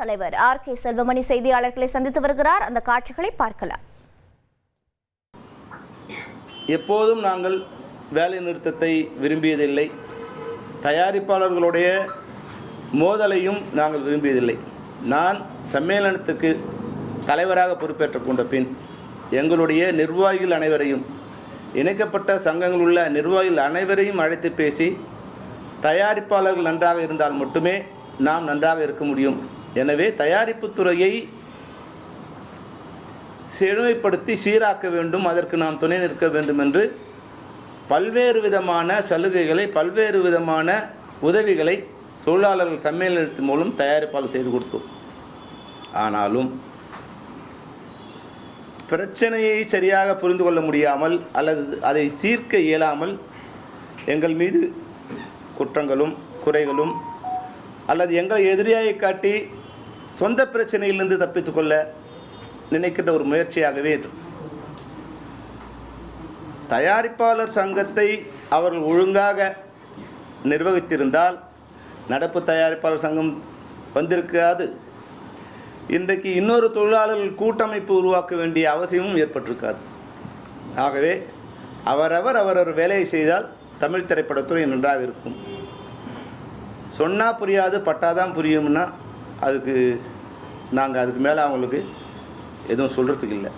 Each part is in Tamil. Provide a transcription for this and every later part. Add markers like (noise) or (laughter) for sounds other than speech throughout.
தலைவர் ஆர் கே செல்வமணி செய்தியாளர்களை சந்தித்து வருகிறார். அந்த காட்சிகளை பார்க்கலாம். எப்போதும் நாங்கள் வேலை நிறுத்தத்தை விரும்பியதில்லை. தயாரிப்பாளர்களுடைய மோதலையும் நாங்கள் விரும்பியதில்லை. நான் சம்மேளனத்துக்கு தலைவராக பொறுப்பேற்றுக் கொண்ட பின் எங்களுடைய நிர்வாகிகள் அனைவரையும் இணைக்கப்பட்ட சங்கங்கள் உள்ள நிர்வாகிகள் அனைவரையும் அழைத்து பேசி தயாரிப்பாளர்கள் நன்றாக இருந்தால் மட்டுமே நாம் நன்றாக இருக்க முடியும். எனவே தயாரிப்பு துறையை செழுமைப்படுத்தி சீராக்க வேண்டும் அதற்கு நாம் துணை நிற்க வேண்டும் என்று பல்வேறு விதமான சலுகைகளை பல்வேறு விதமான உதவிகளை தொழிலாளர்கள் சம்மேளனத்தின் மூலம் தயாரிப்பாளர் செய்து கொடுத்தோம். ஆனாலும் பிரச்சனையை சரியாக புரிந்து கொள்ள முடியாமல் அல்லது அதை தீர்க்க இயலாமல் எங்கள் மீது குற்றங்களும் குறைகளும் அல்லது எங்களை எதிரியாக காட்டி சொந்த பிரச்சனையிலிருந்து தப்பித்துக்கொள்ள நினைக்கின்ற ஒரு முயற்சியாகவே இது. தயாரிப்பாளர் சங்கத்தை அவர்கள் ஒழுங்காக நிர்வகித்திருந்தால் நடப்பு தயாரிப்பாளர் சங்கம் வந்திருக்காது. இன்றைக்கு இன்னொரு தொழிலாளர்கள் கூட்டமைப்பு உருவாக்க வேண்டிய அவசியமும் ஏற்பட்டிருக்காது. ஆகவே அவரவர் அவரவர் வேலையை செய்தால் தமிழ் திரைப்படத்துறை நன்றாக இருக்கும். சொன்னால் புரியாது பட்டாதான் புரியும்னா அதுக்கு நாங்கள் அதுக்கு மேலே அவங்களுக்கு எதுவும் சொல்கிறதுக்கு இல்லை.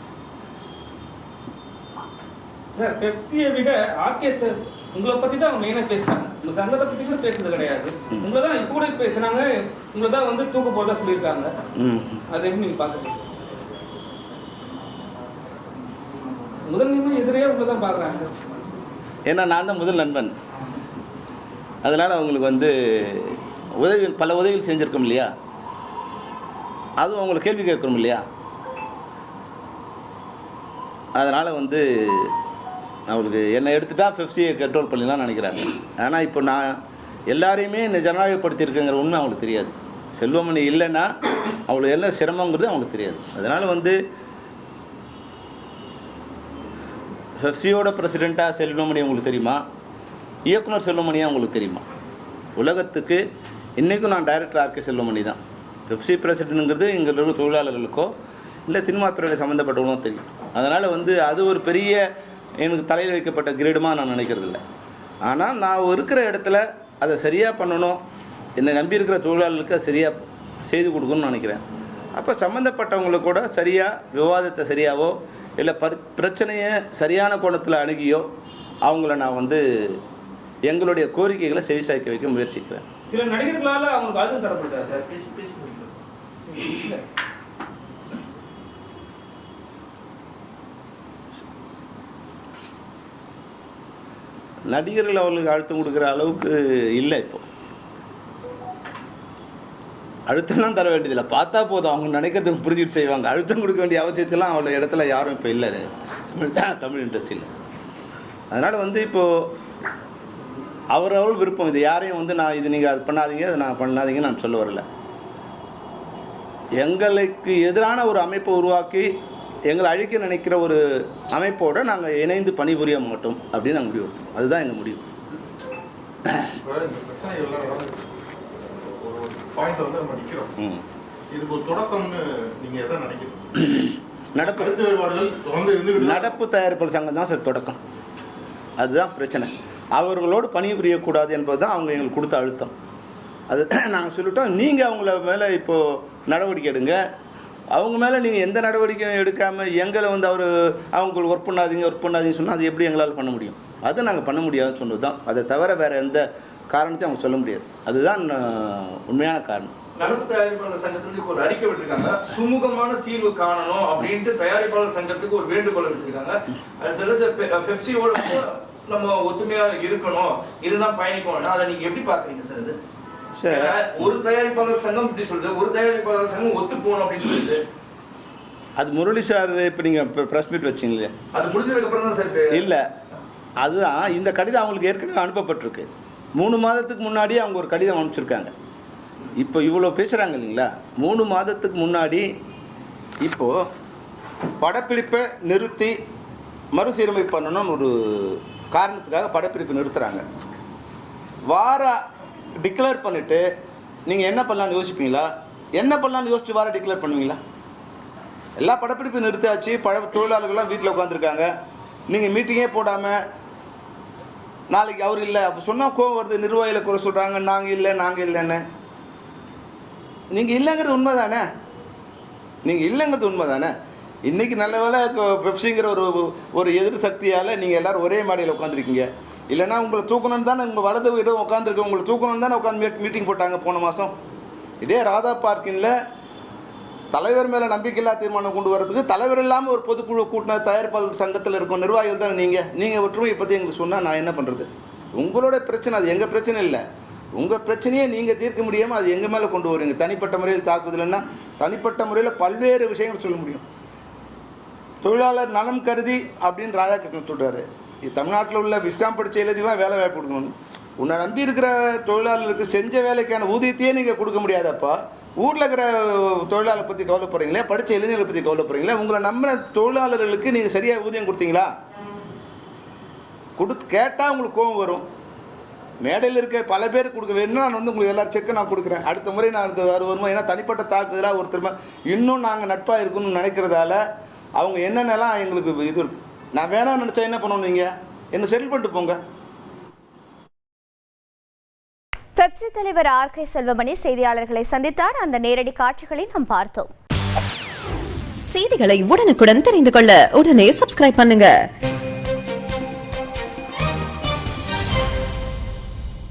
சார் பெப்சியை விட ஆர்கே சார் உங்களை பத்தி தான் அவங்க மெயினா பேசுறாங்க. உங்க சங்கத்தை பத்தி கூட பேசுறது கிடையாது. உங்களை தான் இப்ப கூட பேசுனாங்க உங்களை தான் வந்து தூக்க போதா சொல்லியிருக்காங்க. அதை எப்படி நீங்க பாக்குறீங்க முதல் நிலை எதிரே உங்களை தான் பாக்குறாங்க ஏன்னா நான் தான் முதல் நண்பன். அதனால் அவங்களுக்கு வந்து உதவிகள் பல உதவிகள் செஞ்சுருக்கோம் இல்லையா? அதுவும் அவங்களை கேள்வி கேட்குறோம் இல்லையா? அதனால் வந்து அவங்களுக்கு என்னை எடுத்துட்டா பெப்சியை கண்ட்ரோல் பண்ணலாம் நினைக்கிறாங்க ஆனால் இப்போ நான் எல்லாரையுமே இந்த ஜனநாயகப்படுத்தியிருக்கேங்கிற உண்மை அவங்களுக்கு தெரியாது. செல்வமணி இல்லைன்னா அவளுக்கு என்ன சிரமங்கிறது அவங்களுக்கு தெரியாது. அதனால் வந்து ஃபெஃப்சியோட பிரசிடெண்ட்டாக செல்வமணி உங்களுக்கு தெரியுமா? இயக்குனர் செல்வமணியாக உங்களுக்கு தெரியுமா? உலகத்துக்கு இன்றைக்கும் நான் டைரக்டர் ஆர்கே செல்வமணி தான். எஃப்சி பிரசிடென்ட்ங்கிறது இங்கே இருக்கிற தொழிலாளர்களுக்கோ இல்லை சினிமா துறையில் சம்மந்தப்பட்டவங்களும் தெரியும். அதனால் வந்து அது ஒரு பெரிய எனக்கு தலையில் வைக்கப்பட்ட கிரீடுமாக நான் நினைக்கிறது இல்லை ஆனால் நான் இருக்கிற இடத்துல அதை சரியாக பண்ணணும் என்னை நம்பி இருக்கிற தொழிலாளர்களுக்கு சரியாக செய்து கொடுக்கணும்னு நினைக்கிறேன். அப்போ சம்மந்தப்பட்டவங்களுக்கு கூட சரியாக விவாதத்தை சரியாவோ இல்லை பர் பிரச்சனையை சரியான கோணத்தில் அணுகியோ அவங்கள நான் வந்து எங்களுடைய கோரிக்கைகளை செவிசாய்க்க வைக்க முயற்சிக்கிறேன். சில நடிகர்களால அவங்களுக்கு அழுத்தம். நடிகர்கள் அவர்களுக்கு அழுத்தம் கொடுக்குற அளவுக்கு இல்லை இப்போ. அழுத்தம்லாம் தர வேண்டியதில்லை. பார்த்தா போதும். அவங்க நினைக்கிறதுக்கு புரிஞ்சுட்டு செய்வாங்க. அழுத்தம் கொடுக்க வேண்டிய அவசியத்தெல்லாம் அவ்வளோ இடத்துல யாரும் இப்போ இல்லை. தமிழ் தான் தமிழ் இண்டஸ்ட்ரியில் அதனால் வந்து இப்போது அவரவர்கள் விருப்பம். இது யாரையும் வந்து நான் இது நீங்கள் அது பண்ணாதீங்க அது நான் பண்ணாதீங்க நான் சொல்ல வரல. எங்களுக்கு எதிரான ஒரு அமைப்பை உருவாக்கி எங்களை அழிக்க நினைக்கிற ஒரு அமைப்போடு நாங்கள் இணைந்து பணிபுரிய மாட்டோம் அப்படின்னு நாங்கள் முடிவு எடுத்தோம். அதுதான் எங்கள் முடிவு. நடப்பு. நடப்பு தயாரிப்பாளர் சங்கம் தான் சார் தொடக்கம். அதுதான் பிரச்சனை. அவர்களோடு பணிபுரியக்கூடாது என்பது தான் அவங்க எங்களுக்கு கொடுத்த அழுத்தம். அது (clears throat) நாங்கள் சொல்லிட்டோம் நீங்கள் அவங்கள மேலே இப்போது நடவடிக்கை எடுங்க. அவங்க மேலே நீங்கள் எந்த நடவடிக்கையும் எடுக்காமல் எங்களை வந்து அவர் அவங்களுக்கு ஒர்க் பண்ணாதீங்க ஒர்க் பண்ணாதீங்கன்னு சொன்னால் அது எப்படி எங்களால் பண்ண முடியும்? அதை நாங்கள் பண்ண முடியாதுன்னு சொன்னது தான் அதை தவிர வேறு எந்த காரணத்தையும் அவங்க சொல்ல முடியாது. அதுதான் உண்மையான காரணம். நடப்பு தயாரிப்பாளர் சங்கத்துக்கு ஒரு அறிக்கை விட்டுருக்காங்க. சுமூகமான தீர்வு காணணும் அப்படின்ட்டு தயாரிப்பாளர் சங்கத்துக்கு ஒரு வேண்டுகோள் விட்டுருக்காங்க. பெப்சியோட நம்ம ஒத்துமையா இருக்கணும். இதுதான் பயணிக்கணும் அதை நீங்க எப்படி பாக்குறீங்க சார் இது? ஒரு தயாரிப்பாளர் சங்கம் இப்படி சொல்லுது. ஒரு தயாரிப்பாளர் சங்கம் ஒத்து போகணும் அப்படின்னு சொல்லுது. அது முரளி சார் இப்போ நீங்கள் ப்ரெஸ் மீட் வச்சிங்களே. அது முடிஞ்சதுக்கு அப்புறம் தான் சார் இல்லை. அதுதான் இந்த கடிதம் அவங்களுக்கு ஏற்கனவே அனுப்பப்பட்டிருக்கு. மூணு மாதத்துக்கு முன்னாடியே அவங்க ஒரு கடிதம் அனுப்பிச்சிருக்காங்க. இப்போ இவ்வளோ பேசுகிறாங்க இல்லைங்களா? மூணு மாதத்துக்கு முன்னாடி இப்போது படப்பிடிப்பை நிறுத்தி மறுசீரமைப்பு பண்ணணும்னு ஒரு காரணத்துக்காக படப்பிடிப்பு நிறுத்துகிறாங்க வார டிக்ளேர் பண்ணிவிட்டு நீங்கள் என்ன பண்ணலாம்னு யோசிப்பீங்களா? என்ன பண்ணலான்னு யோசிச்சு வார டிக்ளேர் பண்ணுவீங்களா? எல்லா படப்பிடிப்பு நிறுத்தாச்சு பழ தொழிலாளர்கள்லாம் வீட்டில் உட்காந்துருக்காங்க நீங்கள் மீட்டிங்கே போடாமல் நாளைக்கு அவர் இல்லை அப்போ சொன்னால் கோவம் வருது நிர்வாகியில் குறை சொல்கிறாங்க நாங்கள் இல்லை நாங்கள் இல்லைன்னு. நீங்கள் இல்லைங்கிறது உண்மை தானே நீங்கள் இல்லைங்கிறது உண்மை தானே இன்றைக்கி நல்ல வேலை பெப்சிங்கிற ஒரு ஒரு எதிர் சக்தியால் நீங்கள் எல்லோரும் ஒரே மாடியில் உட்காந்துருக்கீங்க இல்லைன்னா உங்களை தூக்கணும்னு தானே உங்கள் வலது இடம் உட்காந்துருக்கு உங்களை தூக்கணும்னு தானே உட்காந்து மீட் மீட்டிங் போட்டாங்க போன மாதம் இதே ராதா பார்க்கிங்கில் தலைவர் மேலே நம்பிக்கையில்லா தீர்மானம் கொண்டு வரதுக்கு தலைவர் இல்லாமல் ஒரு பொதுக்குழு கூட்டின தயாரிப்பாளர் சங்கத்தில் இருக்கும் நிர்வாகிகள் தானே நீங்கள் நீங்கள் ஒற்றுமையை பற்றி எங்களுக்கு சொன்னால் நான் என்ன பண்ணுறது உங்களோட பிரச்சனை அது எங்கள் பிரச்சனை இல்லை. உங்கள் பிரச்சனையை நீங்கள் தீர்க்க முடியாமல் அது எங்கள் மேலே கொண்டு வருவீங்க? தனிப்பட்ட முறையில் தாக்குதல்னா தனிப்பட்ட முறையில் பல்வேறு விஷயங்கள் சொல்ல முடியும். தொழிலாளர் நலம் கருதி அப்படின்னு ராதாகிருஷ்ணன் சொல்கிறாரு இது தமிழ்நாட்டில் உள்ள விஸ்காம் படித்த இளைஞர்களாம் வேலை வாய்ப்பு கொடுக்கணும். உன்னை நம்பி இருக்கிற தொழிலாளருக்கு செஞ்ச வேலைக்கான ஊதியத்தையே நீங்கள் கொடுக்க முடியாதப்பா. ஊரில் இருக்கிற தொழிலாளர் பற்றி கவலைப்படுறீங்களே படித்த இளைஞர்களை பற்றி கவலைப்படுறீங்களே உங்களை நம்பின தொழிலாளர்களுக்கு நீங்கள் சரியாக ஊதியம் கொடுத்தீங்களா? கொடுத்து கேட்டால் உங்களுக்கு கோபம் வரும். மேடையில் இருக்க பல பேர் கொடுக்க வேணும்னா நான் வந்து உங்களுக்கு எல்லாரும் செக்கை நான் கொடுக்குறேன். அடுத்த முறை நான் அடுத்த வருமா ஏன்னா தனிப்பட்ட தாக்குதலாக ஒருத்தருமே இன்னும் நாங்கள் நட்பாக இருக்கணும்னு நினைக்கிறதால அவங்க என்னென்னலாம் எங்களுக்கு இது இருக்கு. நான் வேணாம்னு நினச்சா என்ன பண்ணணும் நீங்கள் என்ன செட்டில் பண்ணிட்டு போங்க. பெப்சி தலைவர் ஆர் கே செல்வமணி செய்தியாளர்களை சந்தித்தார். அந்த நேரடி காட்சிகளை நாம் பார்த்தோம். செய்திகளை உடனுக்குடன் தெரிந்து கொள்ள உடனே சப்ஸ்கிரைப் பண்ணுங்க.